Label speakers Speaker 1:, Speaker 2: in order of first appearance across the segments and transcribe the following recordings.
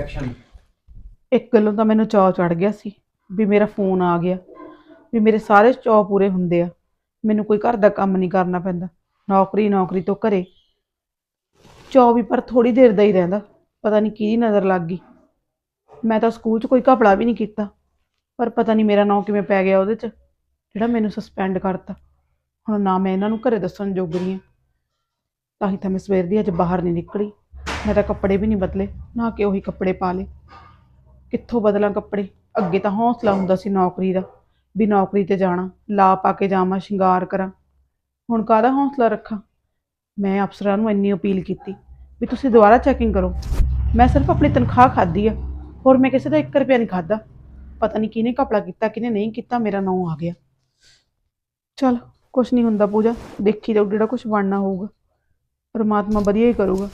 Speaker 1: Action
Speaker 2: ਇੱਕ ਗੱਲੋਂ ਤਾਂ ਮੈਨੂੰ ਚਾਅ ਚੜ ਗਿਆ ਸੀ ਵੀ ਮੇਰਾ ਫੋਨ ਆ ਗਿਆ, ਵੀ ਮੇਰੇ ਸਾਰੇ ਚਾਅ ਪੂਰੇ ਹੁੰਦੇ ਆ, ਮੈਨੂੰ ਕੋਈ ਘਰ ਦਾ ਕੰਮ ਨਹੀਂ ਕਰਨਾ ਪੈਂਦਾ, ਨੌਕਰੀ ਨੌਕਰੀ ਤੋਂ ਘਰੇ। ਚਾਅ ਵੀ ਪਰ ਥੋੜੀ ਦੇਰ ਦਾ ਹੀ ਰਹਿੰਦਾ, ਪਤਾ ਨਹੀਂ ਕਿਹਦੀ ਨਜ਼ਰ ਲੱਗ ਗਈ। ਮੈਂ ਤਾਂ ਸਕੂਲ 'ਚ ਕੋਈ ਘਪਲਾ ਵੀ ਨਹੀਂ ਕੀਤਾ, ਪਰ ਪਤਾ ਨਹੀਂ ਮੇਰਾ ਨਾਂ ਕਿਵੇਂ ਪੈ ਗਿਆ ਉਹਦੇ 'ਚ, ਜਿਹੜਾ ਮੈਨੂੰ ਸਸਪੈਂਡ ਕਰਤਾ। ਹੁਣ ਨਾ ਮੈਂ ਇਹਨਾਂ ਨੂੰ ਘਰੇ ਦੱਸਣ ਜੋਗ ਰਹੀ ਹਾਂ ਤਾਂ ਹੀ ਤਾਂ ਮੈਂ ਸਵੇਰ ਦੀ ਅੱਜ ਬਾਹਰ ਨਹੀਂ ਨਿਕਲੀ। ਮੈਂ ਤਾਂ ਕੱਪੜੇ ਵੀ ਨਹੀਂ ਬਦਲੇ, ਨਾ ਕਿ ਉਹੀ ਕੱਪੜੇ ਪਾ ਲਏ। ਕਿੱਥੋਂ ਬਦਲਾਂ ਕੱਪੜੇ? ਅੱਗੇ ਤਾਂ ਹੌਸਲਾ ਹੁੰਦਾ ਸੀ ਨੌਕਰੀ ਦਾ, ਵੀ ਨੌਕਰੀ ਤੇ ਜਾਣਾ, ਲਾ ਪਾ ਕੇ ਜਾਵਾਂ, ਸ਼ਿੰਗਾਰ ਕਰਾਂ। ਹੁਣ ਕਾਹਦਾ ਹੌਸਲਾ ਰੱਖਾਂ? ਮੈਂ ਅਫਸਰਾਂ ਨੂੰ ਇੰਨੀ ਅਪੀਲ ਕੀਤੀ ਵੀ ਤੁਸੀਂ ਦੁਬਾਰਾ ਚੈਕਿੰਗ ਕਰੋ। ਮੈਂ ਸਿਰਫ ਆਪਣੀ ਤਨਖਾਹ ਖਾਧੀ ਆ, ਹੋਰ ਮੈਂ ਕਿਸੇ ਦਾ 1 ਰੁਪਿਆ ਨਹੀਂ ਖਾਦਾ ਪਤਾ ਨਹੀਂ ਕਿਹਨੇ ਕਪੜਾ ਕੀਤਾ, ਕਿਹਨੇ ਨਹੀਂ ਕੀਤਾ, ਮੇਰਾ ਨਾਂ ਆ ਗਿਆ। ਚਲ, ਕੁਛ ਨਹੀਂ ਹੁੰਦਾ ਪੂਜਾ, ਦੇਖੀ ਜਾਊ ਜਿਹੜਾ ਕੁਛ ਬਣਨਾ ਹੋਊਗਾ। ਪਰਮਾਤਮਾ ਵਧੀਆ ਹੀ ਕਰੂਗਾ।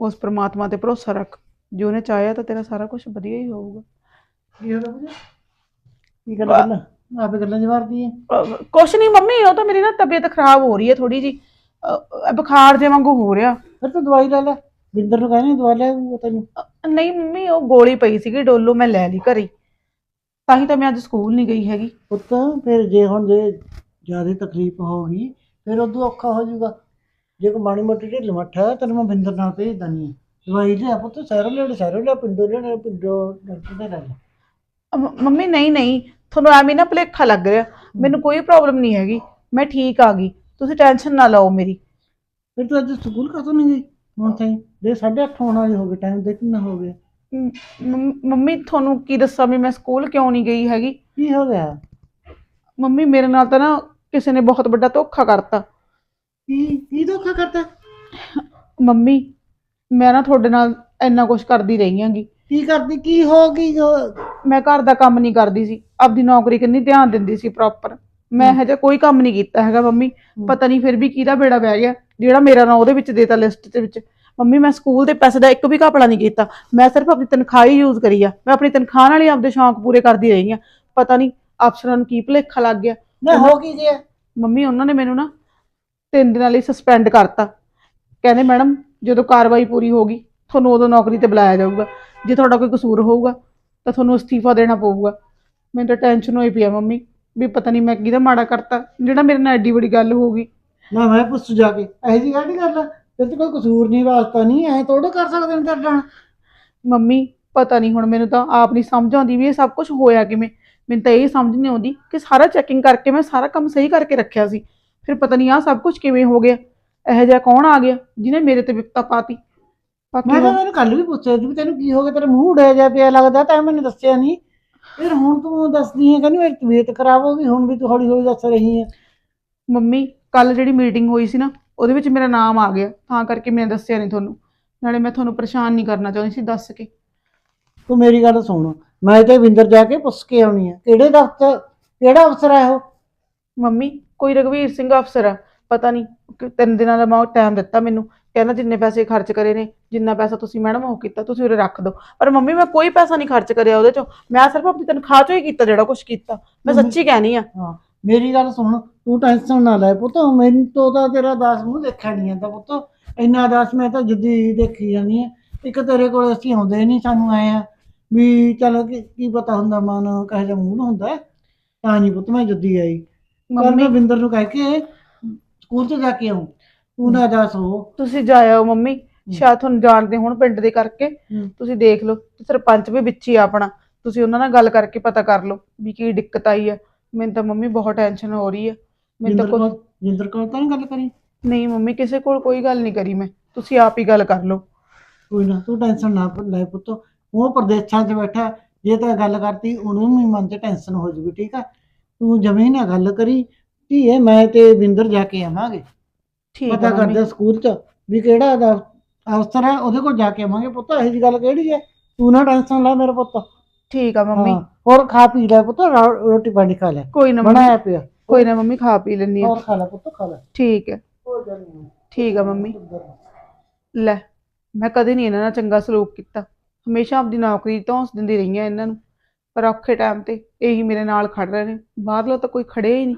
Speaker 2: ਉਸ ਪਰਮਾਤਮਾ ਤੇ ਭਰੋਸਾ ਰੱਖ। ਜੋ ਉਹਨੇ ਚਾਹਿਆ ਤਾਂ ਤੇਰਾ ਸਾਰਾ ਕੁਝ ਵਧੀਆ ਹੀ ਹੋਊਗਾ।
Speaker 1: ਕੀ ਹੋਇਆ ਪੂਜਾ ਕੀ ਗੱਲ ਕਰਨਾ ਆਪੇ ਗੱਲਾਂ ਜਵਾਰਦੀ ਹੈ
Speaker 2: ਅਹ ਕੁਛ ਨਹੀਂ ਮੰਮੀ ਉਹ ਤਾਂ ਮੇਰੀ ਨਾ ਤਬੀਅਤ ਖਰਾਬ ਹੋ ਰਹੀ ਹੈ ਥੋੜੀ ਜੀ ਬੁਖਾਰ ਜੇ ਵਾਂਗੂ ਹੋ ਰਿਹਾ।
Speaker 1: ਫਿਰ ਤੂੰ ਦਵਾਈ ਲੈ ਲੈ। ਬਿੰਦਰ ਨੂੰ ਕਹਿੰਦੀ ਦਵਾ ਲੈ ਉਹ ਤੈਨੂੰ।
Speaker 2: ਅਹ ਨਹੀਂ ਮੰਮੀ ਉਹ ਗੋਲੀ ਪਈ ਸੀਗੀ ਡੋਲੋ ਮੈਂ ਲੈ ਲਈ ਘਰੇ। ਤਾਂ ਹੀ ਤਾਂ ਮੈਂ ਅੱਜ ਸਕੂਲ ਨਹੀਂ ਗਈ ਹੈਗੀ।
Speaker 1: ਪੁੱਤ ਫਿਰ ਜੇ ਹੁਣ ਜੇ ਜ਼ਿਆਦਾ ਤਕਲੀਫ ਹੋ ਗਈ ਫਿਰ ਉਦੋਂ ਔਖਾ ਹੋ ਜਾਊਗਾ। ਜੇ ਕੋ ਮਾੜੀ ਮੋਟੀ ਢਿੱਲ ਮੱਠਾ ਹੈ ਤੈਨੂੰ ਮੈਂ ਬਿੰਦਰ ਨਾਲ ਭੇਜ ਦਣੀ ਦਵਾਈ ਲਿਆ ਪੁੱਤ ਸਹਿਰੋਂ ਲੈ ਸਹਿਰੋਂ ਲਿਆ ਪਿੰਡੋਂ ਲਿਆ ਪਿੰਡੋਂ ਡਾਕਟਰ ਦੇ ਲੈ ਲੈ
Speaker 2: ਅਹ ਮ- ਮੰਮੀ ਨਹੀਂ ਨਹੀਂ ਤੁਹਾਨੂੰ ਐਵੇਂ ਨਾ ਭੁਲੇਖਾ ਲੱਗ ਰਿਹਾ। ਮੈਨੂੰ ਕੋਈ ਪ੍ਰੋਬਲਮ ਨਹੀਂ ਹੈਗੀ। ਮੈਂ ਠੀਕ ਆ ਗਈ। ਤੁਸੀਂ ਟੈਨਸ਼ਨ ਨਾ ਲਓ ਮੇਰੀ।
Speaker 1: ਫਿਰ ਤੂੰ ਅੱਜ ਸਕੂਲ ਕਦੋਂ ਨਹੀਂ ਗਈ? ਹੁਣ ਤਾਈ ਦੇ 8:30 ਹੋਣ ਵਾਲੇ ਹੋ ਗਏ ਟਾਈਮ ਦੇ ਕਿੰਨਾ ਹੋ ਗਿਆ?
Speaker 2: ਮ- ਮੰਮ- ਮੰਮੀ ਤੁਹਾਨੂੰ ਕੀ ਦੱਸਾਂ ਵੀ ਮੈਂ ਸਕੂਲ ਕਿਉਂ ਨਹੀਂ ਗਈ ਹੈਗੀ?
Speaker 1: ਕੀ ਹੋ ਗਿਆ?
Speaker 2: ਮੰਮੀ ਮੇਰੇ ਨਾਲ ਤਾਂ ਨਾ ਕਿਸੇ ਨੇ ਬਹੁਤ ਵੱਡਾ ਧੋਖਾ ਕਰਤਾ।
Speaker 1: ਕੀ ਕੀ ਧੋਖਾ ਕਰਦਾ
Speaker 2: ਮੰਮੀ ਮੈਂ ਨਾ ਤੁਹਾਡੇ ਨਾਲ ਇੰਨਾ ਕੁਝ ਕਰਦੀ ਰਹੀ ਹਾਂਗੀ।
Speaker 1: ਕੀ ਕਰਦੀ? ਕੀ ਹੋ ਗਈ? ਜੋ
Speaker 2: ਮੈਂ ਘਰ ਦਾ ਕੰਮ ਨਹੀਂ ਕਰਦੀ ਸੀ। ਆਪਦੀ ਨੌਕਰੀ ਕਿੰਨੀ ਧਿਆਨ ਦਿੰਦੀ ਸੀ ਪ੍ਰੋਪਰ ਮੈਂ ਹਜੇ ਕੋਈ ਕੰਮ ਨਹੀਂ ਕੀਤਾ ਹੈਗਾ ਮੰਮੀ। ਪਤਾ ਨਹੀਂ ਫਿਰ ਵੀ ਕਿਹਦਾ ਬੇੜਾ ਬਹਿ ਗਿਆ। ਜਿਹੜਾ ਮੇਰਾ ਨਾਂ ਉਹਦੇ ਵਿੱਚ ਦੇਤਾ ਲਿਸਟ ਦੇ ਵਿੱਚ। ਮੰਮੀ ਮੈਂ ਸਕੂਲ ਦੇ ਪੈਸੇ ਦਾ ਇੱਕ ਵੀ ਘਪਲਾ ਨਹੀਂ ਕੀਤਾ। ਮੈਂ ਸਿਰਫ ਆਪਣੀ ਤਨਖਾਹ ਹੀ ਯੂਜ਼ ਕਰੀ ਆ। ਮੈਂ ਆਪਣੀ ਤਨਖਾਹ ਨਾਲ ਹੀ ਆਪਦੇ ਸ਼ੌਂਕ ਪੂਰੇ ਕਰਦੀ ਰਹੀ ਆ। ਪਤਾ ਨਹੀਂ ਅਫਸਰਾਂ ਨੂੰ ਕੀ ਭੁਲੇਖਾ ਲੱਗ ਗਿਆ।
Speaker 1: ਨਾ ਹੋ ਕੀ ਗਿਆ?
Speaker 2: ਮੰਮੀ ਉਹਨਾਂ ਨੇ ਮੈਨੂੰ ਨਾ ਤਿੰਨ ਦਿਨਾਂ ਲਈ ਸਸਪੈਂਡ ਕਰਤਾ। ਕਹਿੰਦੇ ਮੈਡਮ ਜਦੋਂ ਕਾਰਵਾਈ ਪੂਰੀ ਹੋ ਗਈ ਤੁਹਾਨੂੰ ਉਦੋਂ ਨੌਕਰੀ ਤੇ ਬੁਲਾਇਆ ਜਾਊਗਾ। ਜੇ ਤੁਹਾਡਾ ਕੋਈ ਕਸੂਰ ਹੋਊਗਾ ਤਾਂ ਤੁਹਾਨੂੰ ਅਸਤੀਫਾ ਦੇਣਾ ਪਊਗਾ। ਮੈਨੂੰ ਤਾਂ ਟੈਨਸ਼ਨ ਹੋਈ ਪਈ ਆ ਮੰਮੀ ਵੀ ਪਤਾ ਨਹੀਂ ਮੈਂ ਕਿਹਦਾ ਮਾੜਾ ਕਰਤਾ। ਜਿਹੜਾ ਮੇਰੇ ਨਾਲ ਐਡੀ ਵੱਡੀ ਗੱਲ ਹੋ ਗਈ।
Speaker 1: ਨਾ ਮੈਂ ਪੁੱਛ ਜਾ ਕੇ ਇਹੋ ਜੀ ਗੱਲ ਨਹੀਂ ਕਰਦਾ ਤੇ ਤੇ ਕੋਈ ਕਸੂਰ ਨਹੀਂ ਵਾਸਤਾ ਨਹੀਂ ਐ ਤੋੜ ਕਰ ਸਕਦੇ ਨੇ ਤੇਰੇ ਨਾਲ?
Speaker 2: ਮੰਮੀ ਪਤਾ ਨਹੀਂ ਹੁਣ ਮੈਨੂੰ ਤਾਂ ਆਪ ਨਹੀਂ ਸਮਝ ਆਉਂਦੀ ਵੀ ਇਹ ਸਭ ਕੁਝ ਹੋਇਆ ਕਿਵੇਂ। ਮੈਨੂੰ ਤਾਂ ਇਹ ਸਮਝ ਨਹੀਂ ਆਉਂਦੀ ਕਿ ਸਾਰਾ ਚੈਕਿੰਗ ਕਰਕੇ ਮੈਂ ਸਾਰਾ ਕੰਮ ਸਹੀ ਕਰਕੇ ਰੱਖਿਆ ਸੀ। ਫਿਰ ਪਤਾ ਨਹੀਂ ਆ ਸਭ ਕੁਝ ਕਿਵੇਂ ਹੋ ਗਿਆ ਇਹੋ ਜਿਹਾ ਕੌਣ ਆ ਗਿਆ ਜਿਹਨੇ ਮੇਰੇ ਤੇ ਵਿਪਤਾ ਪਾਤੀ?
Speaker 1: ਮੈਂ ਤਾਂ ਤੈਨੂੰ ਕੱਲ ਵੀ ਪੁੱਛਿਆ ਸੀ ਵੀ ਤੈਨੂੰ ਕੀ ਹੋ ਗਿਆ ਤੇਰਾ ਮੂੰਹ ਉੜਿਆ ਜਾ ਪਿਆ ਲੱਗਦਾ ਤਾਂ ਮੈਨੂੰ ਦੱਸਿਆ ਨਹੀਂ। ਫਿਰ ਹੁਣ ਤੂੰ ਦੱਸਦੀ ਹੈ ਕਹਿੰਦੀ ਮੇਰੀ ਤਬੀਅਤ ਖਰਾਬ ਹੋ ਗਈ ਹੁਣ ਵੀ ਤੂੰ ਹੌਲੀ ਹੌਲੀ ਦੱਸ ਰਹੀ ਹੈ।
Speaker 2: ਮੰਮੀ ਕੱਲ ਜਿਹੜੀ ਮੀਟਿੰਗ ਹੋਈ ਸੀ ਨਾ ਉਹਦੇ ਵਿੱਚ ਮੇਰਾ ਨਾਮ ਆ ਗਿਆ ਤਾਂ ਕਰਕੇ ਮੈਂ ਦੱਸਿਆ ਨਹੀਂ ਤੁਹਾਨੂੰ। ਨਾਲੇ ਮੈਂ ਤੁਹਾਨੂੰ ਪਰੇਸ਼ਾਨ ਨਹੀਂ ਕਰਨਾ ਚਾਹੁੰਦੀ ਸੀ ਦੱਸ ਕੇ।
Speaker 1: ਤੂੰ ਮੇਰੀ ਗੱਲ ਸੁਣ ਮੈਂ ਤੇ ਵਿੰਦਰ ਜਾ ਕੇ ਪੁੱਛ ਕੇ ਆਉਣੀ ਹੈ ਕਿਹੜੇ ਦਫ਼ਤਰ ਕਿਹੜਾ ਅਫਸਰ ਹੈ ਉਹ
Speaker 2: ਮੰਮੀ ਕੋਈ ਰਘਵੀਰ ਸਿੰਘ ਅਫਸਰ ਆ ਪਤਾ ਨਹੀਂ ਕਿ ਤਿੰਨ ਦਿਨਾਂ ਦਾ ਮੈਂ ਟਾਈਮ ਦਿੱਤਾ ਮੈਨੂੰ। ਕਹਿੰਦਾ ਜਿੰਨੇ ਪੈਸੇ ਖਰਚ ਕਰੇ ਨੇ ਜਿੰਨਾ ਪੈਸਾ ਤੁਸੀਂ ਮੈਡਮ ਉਹ ਕੀਤਾ ਤੁਸੀਂ ਉਰੇ ਰੱਖ ਦਿਓ ਪਰ ਮੰਮੀ ਮੈਂ ਕੋਈ ਪੈਸਾ ਨਹੀਂ ਖਰਚ ਕਰਿਆ ਉਹਦੇ ਚੋਂ। ਮੈਂ ਸਿਰਫ ਆਪਣੀ ਤਨਖਾਹ ਚੋਂ ਹੀ ਕੀਤਾ ਜਿਹੜਾ ਕੁਝ ਕੀਤਾ। ਮੈਂ ਸੱਚੀ ਕਹਿਣੀ ਆ।
Speaker 1: ਹਾਂ ਮੇਰੀ ਗੱਲ ਸੁਣ ਤੂੰ ਟੈਨਸ਼ਨ ਨਾ ਲੈ ਪੁੱਤ। ਮੈਨੂੰ ਤੋਂ ਤਾਂ ਤੇਰਾ ਦਾਸ ਮੂੰਹ ਦੇਖਿਆ ਨਹੀਂ ਜਾਂਦਾ ਪੁੱਤ। ਇੰਨਾ ਦਾਸ ਮੈਂ ਤਾਂ ਜਿੱਦੀ ਦੇਖੀ ਜਾਂਦੀ ਹੈ ਇੱਕ ਤੇਰੇ ਕੋਲ ਅਸੀਂ ਆਉਂਦੇ ਨਹੀਂ ਸਾਨੂੰ ਆਏ ਆ ਵੀ ਚਲ ਕੀ ਪਤਾ ਹੁੰਦਾ ਮਨ ਕਹੇ ਜਿਹਾ ਮੂੰਹ ਹੁੰਦਾ। ਤਾਂ ਨਹੀਂ ਪੁੱਤ ਮੈਂ ਜੁੱਦੀ ਆਈ। ਪਰ
Speaker 2: ਮੰਮੀ
Speaker 1: ਮੈਂ ਵਿੰਦਰ ਨੂੰ ਕਹਿ ਕੇ ਸਕੂਲ ਤੇ ਜਾ ਕੇ ਆਉਂ ਤੂੰ ਨਾ ਦੱਸ ਹੋ
Speaker 2: ਤੁਸੀਂ ਜਾਇਓ ਮੰਮੀ। ਸ਼ਾਇਦ ਤੁਹਾਨੂੰ ਜਾਣਦੇ ਹੋਣ ਪਿੰਡ ਦੇ ਕਰਕੇ। ਤੁਸੀਂ ਦੇਖ ਲਓ ਤੇ ਸਰਪੰਚ ਵੀ ਵਿੱਚ ਹੀ ਆ ਆਪਣਾ। ਤੁਸੀਂ ਉਹਨਾਂ ਨਾਲ ਗੱਲ ਕਰਕੇ ਪਤਾ ਕਰ ਲਓ ਵੀ ਕੀ ਦਿੱਕਤ ਆਈ ਹੈ ਮੈਨੂੰ ਤਾਂ ਮੰਮੀ ਬਹੁਤ ਟੈਨਸ਼ਨ ਹੋ ਰਹੀ ਹੈ ਮੈਨੂੰ ਤਾਂ ਕੋਈ
Speaker 1: ਜਿੰਦਰ ਕੋਲ ਤਾਂ ਗੱਲ ਕਰੀ?
Speaker 2: ਨਹੀਂ ਮੰਮੀ ਕਿਸੇ ਕੋਲ ਕੋਈ ਗੱਲ ਨਹੀਂ ਕਰੀ ਮੈਂ। ਤੁਸੀਂ ਆਪ ਹੀ ਗੱਲ ਕਰ ਲਓ।
Speaker 1: ਕੋਈ ਨਾ ਤੂੰ ਟੈਨਸ਼ਨ ਨਾ ਲੈ ਪੁੱਤ। ਉਹ ਪ੍ਰਦੇਸ਼ਾਂ 'ਚ ਬੈਠਾ। ਜੇ ਤਾਂ ਗੱਲ ਕਰਤੀ ਉਹਨੂੰ ਵੀ ਮਨ 'ਚ ਟੈਨਸ਼ਨ ਹੋ ਜੂਗੀ ਠੀਕ ਆ? ਤੂੰ ਜਮੇ ਨਾ ਗੱਲ ਕਰੀ ਧੀਏ ਮੈਂ ਤੇ ਵਿੰਦਰ ਜਾ ਕੇ ਆਵਾਂਗੇ।
Speaker 2: ਠੀਕ
Speaker 1: ਪਤਾ
Speaker 2: ਮੰਮੀ।
Speaker 1: ਕਰਦੇ ਸਕੂਲ 'ਚ ਵੀ ਕਿਹੜਾ ਦਾ ਅਫਸਰ ਹੈ ਉਹਦੇ ਕੋਲ ਜਾ ਕੇ ਆਵਾਂਗੇ ਪੁੱਤ ਇਹੋ ਜੀ ਗੱਲ ਕਿਹੜੀ ਹੈ? ਤੂੰ ਨਾ ਟੈਨਸ਼ਨ ਲੈ ਮੇਰਾ ਪੁੱਤ।
Speaker 2: ਠੀਕ ਆ ਮੰਮੀ।
Speaker 1: ਹਾਂ, ਹੋਰ ਖਾ ਪੀ ਲੈ ਪੁੱਤ ਰੋ- ਰੋਟੀ ਪਾਣੀ ਖਾ ਲੈ।
Speaker 2: ਕੋਈ ਨਾ ਮੰਮੀ
Speaker 1: ਬਣਾਇਆ ਪਿਆ।
Speaker 2: ਕੋਈ ਨਾ ਮੰਮੀ ਖਾ ਪੀ ਲੈਂਦੀ ਆ।
Speaker 1: ਹੋਰ ਖਾ ਲੈ ਪੁੱਤ ਖਾ ਲੈ।
Speaker 2: ਠੀਕ ਹੈ
Speaker 1: ਹੋਰ ਜਾਨੀ
Speaker 2: ਠੀਕ ਆ ਮੰਮੀ। ਲੈ ਮੈਂ ਕਦੇ ਨਹੀਂ ਇਹਨਾਂ ਨਾਲ ਚੰਗਾ ਸਲੂਕ ਕੀਤਾ। ਹਮੇਸ਼ਾ ਆਪਦੀ ਨੌਕਰੀ ਧੌਂਸ ਦਿੰਦੀ ਰਹੀ ਆ ਇਹਨਾਂ ਨੂੰ। ਪਰ ਔਖੇ ਟਾਈਮ ਤੇ ਇਹੀ ਮੇਰੇ ਨਾਲ ਖੜ ਰਹੇ ਨੇ। ਬਾਹਰਲੋਂ ਤਾਂ ਕੋਈ ਖੜੇ ਹੀ ਨਹੀਂ।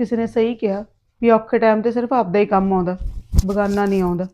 Speaker 2: ਕਿਸੇ ਨੇ ਸਹੀ ਕਿਹਾ ਵੀ ਔਖੇ ਟਾਈਮ ਤੇ ਸਿਰਫ ਆਪਦਾ ਹੀ ਕੰਮ ਆਉਂਦਾ, ਬਗਾਨਾ ਨਹੀਂ ਆਉਂਦਾ।